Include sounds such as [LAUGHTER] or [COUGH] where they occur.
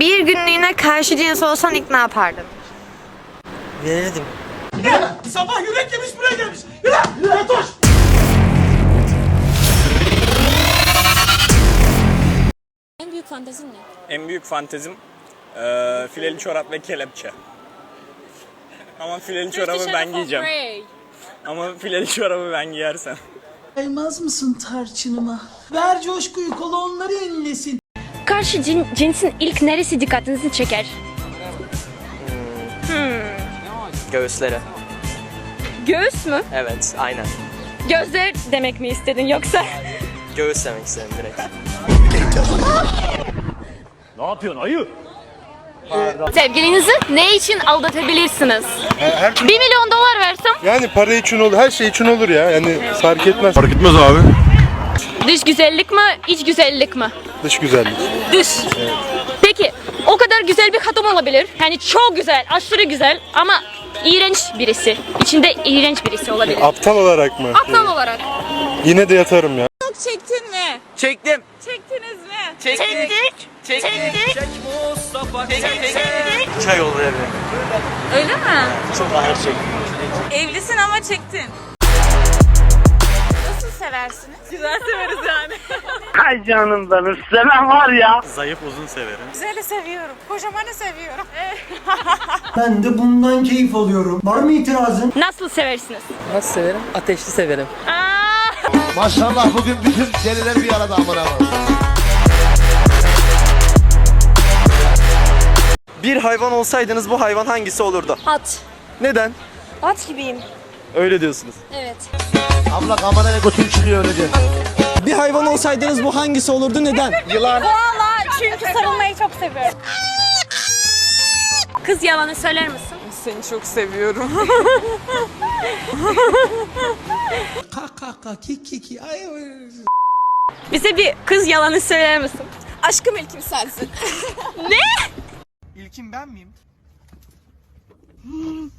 Bir günlüğüne karşı cins olsan ilk ne yapardın? Verirdim. Sabah yürek yemiş buraya gelmiş. Yürü! Koş! En büyük fantezin ne? En büyük fantezim eee fileli çorap ve kelepçe. Ama fileli çorabı ben giyeceğim. Ama fileli çorabı ben giyersem. Kaymaz mısın tarçınıma? Ver coşkuyu kolonları inlesin. Karşı cin- cinsin ilk neresi dikkatinizi çeker? Göğüslere. Göğüs mü? Evet, aynen. Gözler demek mi istedin yoksa? Göğüs demek istedim direkt. Sevgilinizi ne için aldatabilirsiniz? 1 milyon dolar versem Yani para için olur, her şey için olur ya. Yani fark etmez. Fark etmez abi. Dış güzellik mi, iç güzellik mi? Dış güzellik. Dış. Peki o kadar güzel bir kadın olabilir. Yani çok güzel, aşırı güzel ama iğrenç birisi. İçinde iğrenç birisi olabilir. Aptal olarak mı? Aptal olarak. Yine de yatarım ya. Çektin mi? Çektim. Çektiniz mi? Çektik. Çektik. Çektik. Çek Mustafa. Çektik. Çay olur abi. Öyle mi? Çok ağır çek. Evlisin ama çektin. Nasıl seversiniz? Güzel severiz yani. [LAUGHS] Ay canım benim. Seven var ya. Zayıf uzun severim. Güzeli seviyorum. Kocamanı seviyorum. [LAUGHS] Ben de bundan keyif alıyorum. Var mı itirazın? Nasıl seversiniz? Nasıl severim? Ateşli severim. Aa, Maşallah bugün bütün deliler bir arada amına Bir hayvan olsaydınız bu hayvan hangisi olurdu? at. Neden? At gibiyim. Öyle diyorsunuz. Evet. Abla kameraya götün çıkıyor öylece. Bir hayvan olsaydınız bu hangisi olurdu? Neden? Yılan. Valla çünkü sarılmayı çok seviyorum. Kız yalanı söyler misin? Seni çok seviyorum. [LAUGHS] Kaka kiki ki ay Bize bir kız yalanı söyler misin? Aşkım ilkim sensin. İlkin ben miyim? [LAUGHS]